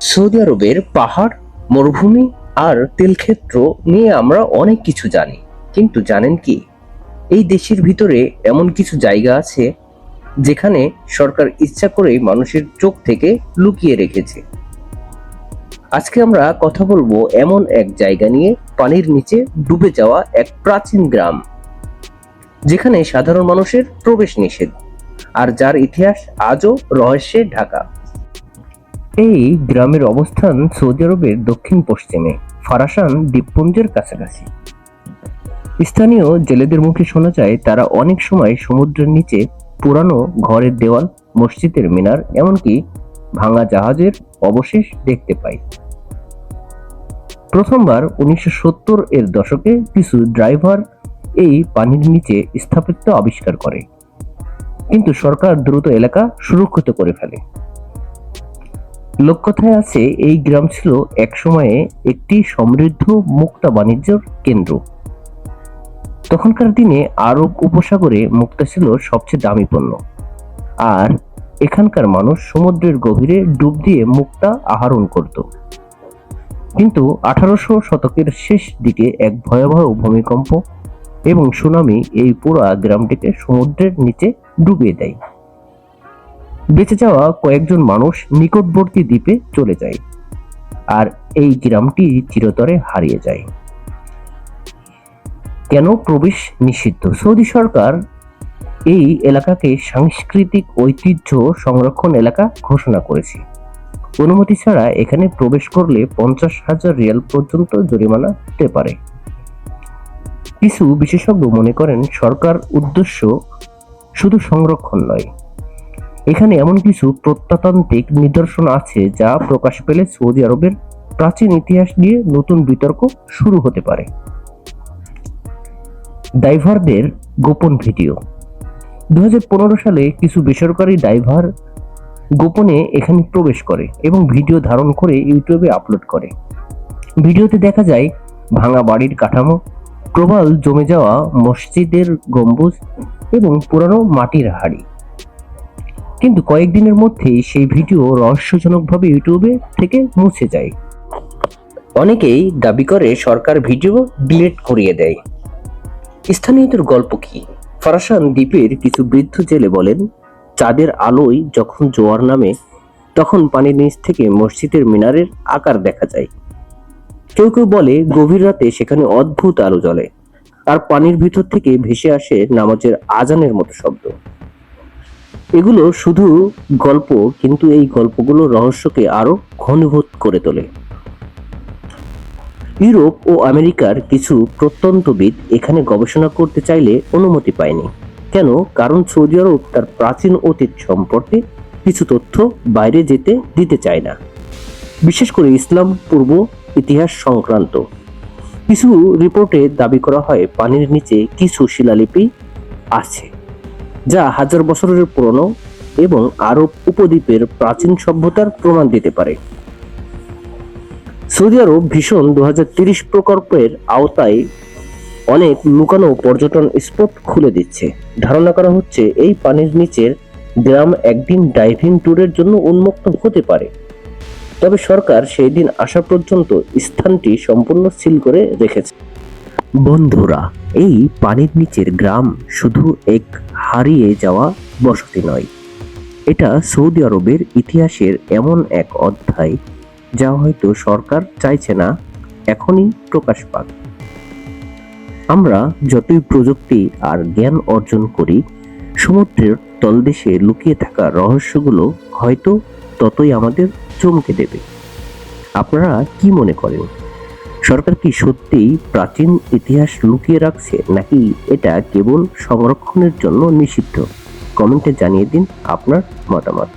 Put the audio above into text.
Saudi আরবের পাহাড়, মরুভূমি আর তেলক্ষেত্র নিয়ে আমরা অনেক কিছু জানি। কিন্তু জানেন কি? এই দেশের ভিতরে এমন কিছু জায়গা আছে যেখানে সরকার ইচ্ছা করেই মানুষের চোখ থেকে লুকিয়ে রেখেছে। আজকে আমরা কথা বলব এমন এক জায়গা নিয়ে, পানির নিচে ডুবে যাওয়া এক প্রাচীন গ্রাম, যেখানে সাধারণ মানুষের প্রবেশ নিষেধ। আর যার ইতিহাস আজও রহস্যে ঢাকা। এই গ্রামের অবস্থান সৌদি আরবের দক্ষিণ পশ্চিমে ফারাসান দ্বীপপুঞ্জের কাছাকাছি। স্থানীয় জেলেদের মুখে শোনা যায়, তারা অনেক সময় সমুদ্রের নিচে পুরানো ঘরের দেওয়াল, মসজিদের মিনার, এমনকি ভাঙা জাহাজের অবশেষ দেখতে পায় প্রথমবার উনিশশো সত্তর এর দশকে কিছু ড্রাইভার এই পানির নিচে স্থাপত্য আবিষ্কার করে। কিন্তু সরকার দ্রুত এলাকা সুরক্ষিত করে ফেলে। লোককথায় আছে, এই গ্রাম ছিল একসময়ে একটি সমৃদ্ধ মুক্তা বাণিজ্যের কেন্দ্র। তখনকার দিনে আরব উপসাগরে মুক্তা ছিল সবচেয়ে দামি পণ্য। আর এখানকার মানুষ সমুদ্রের গভীরে ডুব দিয়ে মুক্তা আহরণ করত। কিন্তু আঠারোশো শতকের শেষ দিকে এক ভয়াবহ ভূমিকম্প এবং সুনামি এই পুরো গ্রামটিকে সমুদ্রের নিচে ডুবিয়ে দেয়। বেঁচে যাওয়া কয়েকজন মানুষ নিকটবর্তী দ্বীপে চলে যায়, আর এই গ্রামটি চিরতরে হারিয়ে যায়। কেন প্রবেশ নিষিদ্ধ? সৌদি সরকার এই এলাকাকে সাংস্কৃতিক ঐতিহ্য সংরক্ষণ এলাকা ঘোষণা করেছে। অনুমতি ছাড়া এখানে প্রবেশ করলে পঞ্চাশ হাজার রিয়াল পর্যন্ত জরিমানা হতে পারে। কিছু বিশেষজ্ঞ মনে করেন, সরকার উদ্দেশ্য শুধু সংরক্ষণ নয় এখানে এমন কিছু প্রত্নতান্ত্রিক নিদর্শন আছে যা প্রকাশ পেলে সৌদি আরবের প্রাচীন ইতিহাস নিয়ে নতুন বিতর্ক শুরু হতে পারে। ডাইভারদের গোপন ভিডিও। দু হাজার পনেরো সালে কিছু বেসরকারি ডাইভার গোপনে এখানে প্রবেশ করে এবং ভিডিও ধারণ করে ইউটিউবে আপলোড করে। ভিডিওতে দেখা যায়, ভাঙা বাড়ির কাঠামো, প্রবাল জমে যাওয়া মসজিদের গম্বুজ এবং পুরানো মাটির হাড়ি। কিন্তু কয়েকদিনের মধ্যেই সেই ভিডিও রহস্যজনকভাবে ইউটিউবে থেকে মুছে যায়। অনেকেই দাবি করে সরকার ভিডিও ডিলিট করিয়ে দেয়। স্থানীয়দের গল্প কি? ফরাসান দ্বীপের কিছু বৃদ্ধ জেলে বলেন, চাঁদের আলোয় যখন জোয়ার নামে, তখন পানির নিচ থেকে মসজিদের মিনারের আকার দেখা যায়। কেউ কেউ বলে, গভীর রাতে সেখানে অদ্ভুত আলো জ্বলে। আর পানির ভিতর থেকে ভেসে আসে নামাজের আজানের মতো শব্দ। এগুলো শুধু গল্প, কিন্তু এই গল্পগুলো রহস্যকে আরও ঘনীভূত করে তোলে। ইউরোপ ও আমেরিকার কিছু প্রত্যন্তবিদ এখানে গবেষণা করতে চাইলে অনুমতি পায়নি। কেন? কারণ সৌদি আরব তার প্রাচীন অতীত সম্পর্কে কিছু তথ্য বাইরে যেতে দিতে চায় না। বিশেষ করে ইসলাম, পূর্ব ইতিহাস সংক্রান্ত। কিছু রিপোর্টে দাবি করা হয়, পানির নিচে কিছু শিলালিপি আছে। যা হাজার বছরের পুরনো এবং আরব উপদ্বীপের প্রাচীন সভ্যতার প্রমাণ দিতে পারে। সৌদি আরব ভীষণ দু প্রকল্পের আওতায় অনেক লুকানো পর্যটন স্পট খুলে দিচ্ছে। ধারণা করা হচ্ছে এই পানির নিচের গ্রাম একদিন ডাইভিং ট্যুরের জন্য উন্মুক্ত হতে পারে। তবে সরকার সেই দিন আসা পর্যন্ত স্থানটি সম্পূর্ণ সিল করে রেখেছে। বন্ধুরা, এই পানির নিচের গ্রাম শুধু এক হারিয়ে যাওয়া বসতি নয়। এটা সৌদি আরবের ইতিহাসের এমন এক অধ্যায়, যা হয়তো সরকার চাইছে না, এখনই প্রকাশ পাক। আমরা যতই প্রযুক্তি আর জ্ঞান অর্জন করি, সমুদ্রের তলদেশে লুকিয়ে থাকা রহস্যগুলো হয়তো ততই আমাদের চমকে দেবে। আপনারা কি মনে করেন? সরকার কি সত্যিই প্রাচীন ইতিহাস লুকিয়ে রাখছে, নাকি এটা কেবল সংরক্ষণের জন্য নিষিদ্ধ? কমেন্টে জানিয়ে দিন আপনার মতামত।